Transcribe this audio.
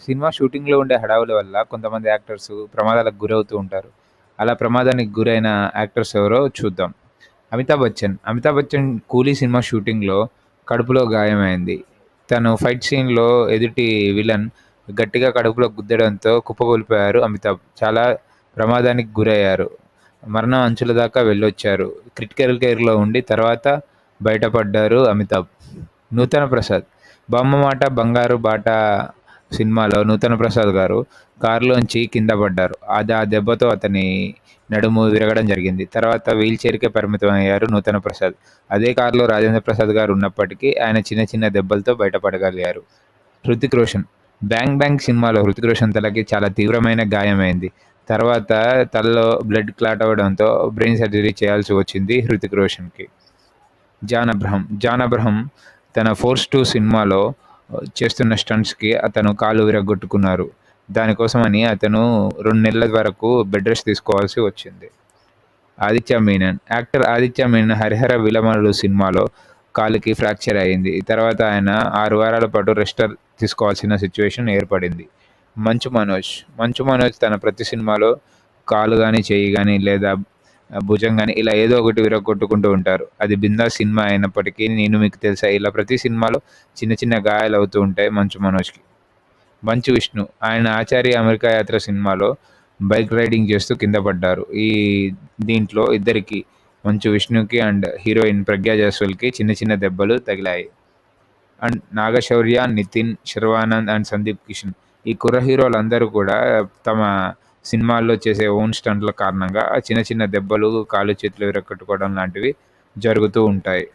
Cinema షూటింగ్‌లో ఉండే హడావుల వల్ల కొంతమంది యాక్టర్స్ ప్రమాదాలకు గురవుతూ ఉంటారు. అలా ప్రమాదానికి గురైన యాక్టర్స్ ఎవరో చూద్దాం. అమితాబ్ బచ్చన్. అమితాబ్ బచ్చన్ 'కూలీ' సినిమా షూటింగ్‌లో కడుపులో గాయమైంది. తను ఫైట్ సీన్‌లో ఎదుటి విలన్ గట్టిగా కడుపులో గుద్దడంతో కుప్పకూలిపోయారు అమితాబ్. చాలా ప్రమాదానికి గురయ్యారు. మరణం అంచుల దాకా వెళ్ళొచ్చారు. క్రిటికల్ కేర్‌లో ఉండి తర్వాత బయటపడ్డారు అమితాబ్. నూతన ప్రసాద్. బొమ్మ మాట బంగారు బాట' సినిమాలో నూతన ప్రసాద్ గారు కారులోంచి కింద పడ్డారు. అది ఆ దెబ్బతో అతని నడుము విరగడం జరిగింది. తర్వాత వీల్చైరికే పరిమితం అయ్యారు నూతన ప్రసాద్. అదే కారులో రాజేంద్ర ప్రసాద్ గారు ఉన్నప్పటికీ ఆయన చిన్న చిన్న దెబ్బలతో బయటపడగలిగారు. హృతిక్ రోషన్. 'బ్యాంగ్ బ్యాంగ్' సినిమాలో హృతిక్ రోషన్ తలకి చాలా తీవ్రమైన గాయమైంది. తర్వాత తలలో బ్లడ్ క్లాట్ అవ్వడంతో బ్రెయిన్ సర్జరీ చేయాల్సి వచ్చింది హృతిక్ రోషన్‌కి. జాన్ అబ్రహం. జాన్ అబ్రహం తన 'ఫోర్స్ టూ' సినిమాలో చేస్తున్న స్టంట్స్‌కి అతను కాలు విరగొట్టుకున్నారు దానికోసమని అతను రెండు నెలల వరకు బెడ్ రెస్ట్ తీసుకోవాల్సి వచ్చింది. ఆదిత్య మీనన్. యాక్టర్ ఆదిత్య మీనన్ 'హరిహర విలమలు' సినిమాలో కాలుకి ఫ్రాక్చర్ అయింది. తర్వాత ఆయన ఆరు వారాల పాటు రెస్ట్ తీసుకోవాల్సిన సిచ్యువేషన్ ఏర్పడింది. మంచు మనోజ్. మంచు మనోజ్ తన ప్రతి సినిమాలో కాలు కానీ చేయి కానీ లేదా భుజం కానీ ఇలా ఏదో ఒకటి విరగ్గొట్టుకుంటూ ఉంటారు. అది బిందా సినిమా అయినప్పటికీ 'నేను మీకు తెలుసా' ఇలా ప్రతి సినిమాలో చిన్న చిన్న గాయాలవుతూ ఉంటాయి మంచు మనోజ్‌కి. మంచు విష్ణు. ఆయన 'ఆచార్య అమెరికా యాత్ర' సినిమాలో బైక్ రైడింగ్ చేస్తూ కింద పడ్డారు. ఈ దీంట్లో ఇద్దరికి మంచు విష్ణుకి అండ్ హీరోయిన్ ప్రజ్ఞా జైస్వాల్‌కి చిన్న చిన్న దెబ్బలు తగిలాయి. And Nagashaurya, Nithin, Sharwanand and Sundeep Kishan. ఈ కుర్ర హీరోలందరూ కూడా తమ సినిమాల్లో చేసే ఓన్ స్టంట్ల కారణంగా చిన్న చిన్న దెబ్బలు, కాళ్ళు చేతులు విరగ్గొట్టుకోవడం లాంటివి జరుగుతూ ఉంటాయి.